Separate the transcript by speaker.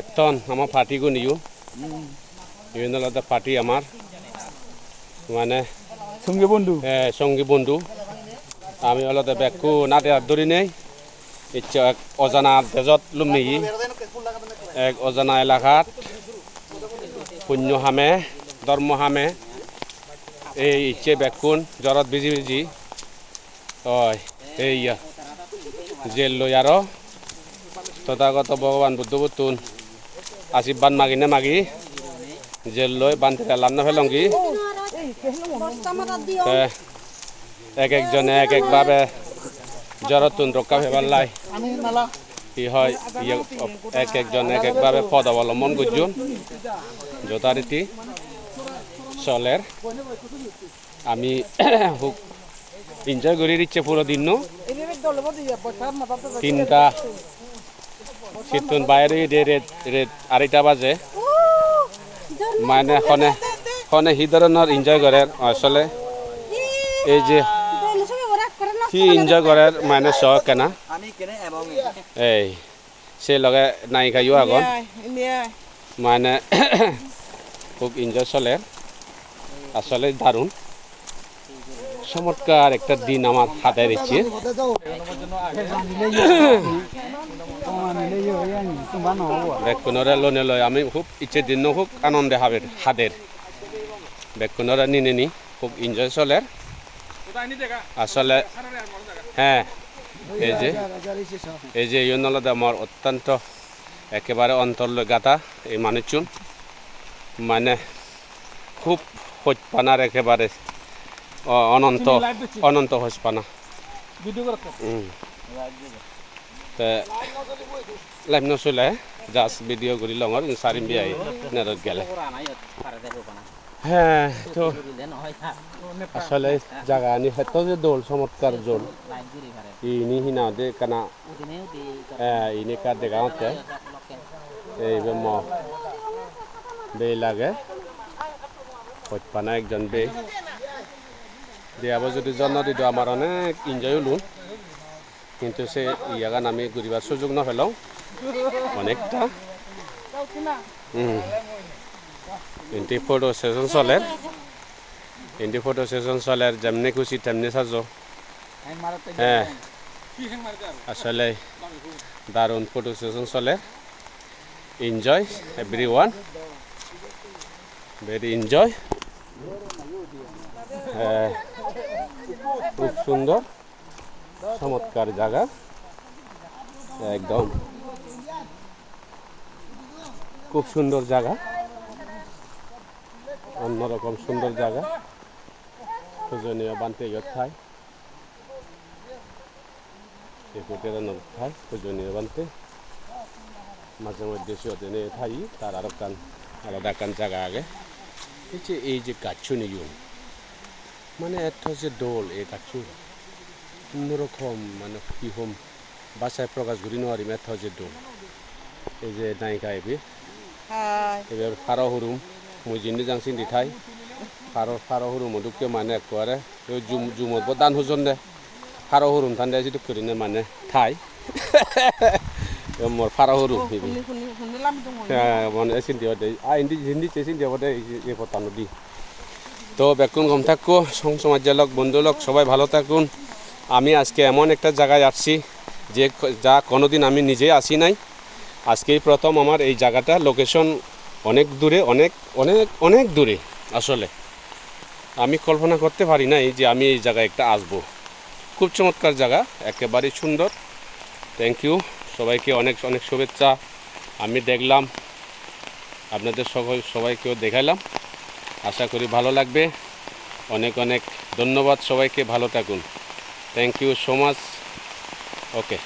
Speaker 1: এতন আমার ফাটি গো নিও। বিভিন্ন আলাদা ফাটি আমার মানে
Speaker 2: সঙ্গে বন্ধু?
Speaker 1: এ, সঙ্গী বন্ধু। আমি অলতে বেগকো নাতে হাত ধরি নেই। ইচ্ছা এক অজানা তেজত লুম। এক অজানা এলাকাত পুণ্য হামে ধর্ম হামে। এই ইচ্ছে বেকুন জ্বরত বিজি বিজি হয় এই জেল লই আরও তথাগত ভগবান বুদ্ধ বুতুন আশীর্বাদ মাগি নে মাগি জেল লই পেলাম না ফেলঙ্গি তে এক একজনে এক একভাবে জ্বরতুন রক্ষা পেবার লাই কি হয় এক একজন এক একভাবে পদ অবলম্বন করছুন যথারীতি চলের আমি খুব এনজয় করে দিচ্ছে পুরো দিন তিনটা। কীর্তন বাইরে আড়াইটা বাজে। মানে খনে খনে সি ধৰণৰ এনজয় কৰে আসলে এই যে সি এনজয় কৰে মানে চহ কেনা। এই সে লগে নাই খাইও
Speaker 2: ইন্ডিয়া
Speaker 1: মানে খুব এনজয় চলে। আসলে দারুণ চমৎকার একটা দিন আমার হাতে বেগখনরে লনে লয়, আমি খুব ইচ্ছে দিন খুব আনন্দে হাবের হাদের বেগখনরে নিনে নি, খুব এনজয় চলে। আসলে হ্যাঁ এই যে এই যে ইয়নলদে আমার অত্যন্ত একেবারে অন্তর্লৈ গাথা এই মানুষজন। মানে খুব সত্যপানার একেবারে অনন্ত অনন্ত। তে লাইভ নচলে জাষ্ট ভিডিঅ' কৰি লওঁ আৰু চাৰিম বিয়াই নেটত গেলে।
Speaker 3: দেখো পানা
Speaker 1: হ্যাঁ তো আসলে জাগা আনি হয়তো যে দোল চমৎকার জোল। ইনি হিনা দে কানা ইনি কার দেখাওঁতে এই বে ম বে লাগে। সত্যপানা একজন বে দিয়াব যদি জন্ম দিতো আমার অনেক এনজয় হলো। কিন্তু সে ইয়াগান আমি ঘুরিবার সুযোগ না অনেকটা। কিন্তু ফটো সেশন চলে। কিন্তু ফটো সেশন চলে, যেমনি খুশি তেমনি সাজো। হ্যাঁ আসলে, দারুণ ফটো সেশন চলে। Enjoy everyone very enjoy খুব সুন্দর, চমৎকার জায়গা। একদম। খুব সুন্দর জায়গা। অন্যরকম সুন্দর জায়গা। পূজনীয় বান্তে নদী ঠাই পূজনীয় বান্তে। মাঝে মধ্যে সিহঁতে নে থাই, তার আর কান, আলাদা কান জায়গা আগে। এই যে এই যে গাছ নিয়ম মানে এত যে দোল এই গাছ অন্যরকম মানে কি হম বাসায় প্রকাশ করি নোৱাৰিম এত যে দোল এই যে নায়িকা এবি এবার ফারো হুরুম মুই জিন্দি জাংসিন ঠাই ফারো ফারো হুরুম দুকে মানে একবারে এই জুম জুমত দান হুজন দে ফারো হুরুম থান দে যিটো করিনে মানে ঠাই মোর ফারো হুরুম মানে চিন্তি দে আ হিন্দি হিন্দি চে চিন্তি দে এই পতানো দি তো বেকুন গম থাকো সমাজের বন্ধু লোক সবাই ভালো থাকুন। আমি আজকে এমন একটা জায়গায় আসছি যে যা কোনোদিন আমি নিজে আসি নাই। আজকেই প্রথম আমার এই জায়গাটা লোকেশন অনেক দূরে, অনেক অনেক অনেক দূরে আসলে। আমি কল্পনা করতে পারি নাই যে আমি এই জায়গায় একটা আসব। খুব চমৎকার জায়গা, একেবারেই সুন্দর। থ্যাংক ইউ সবাইকে অনেক অনেক শুভেচ্ছা। আমি দেখলাম, আপনাদের সবাই, সবাইকেও দেখাইলাম। আশা করি ভালো লাগবে। অনেক অনেক ধন্যবাদ সবাইকে, ভালো থাকুন। Thank you so much okay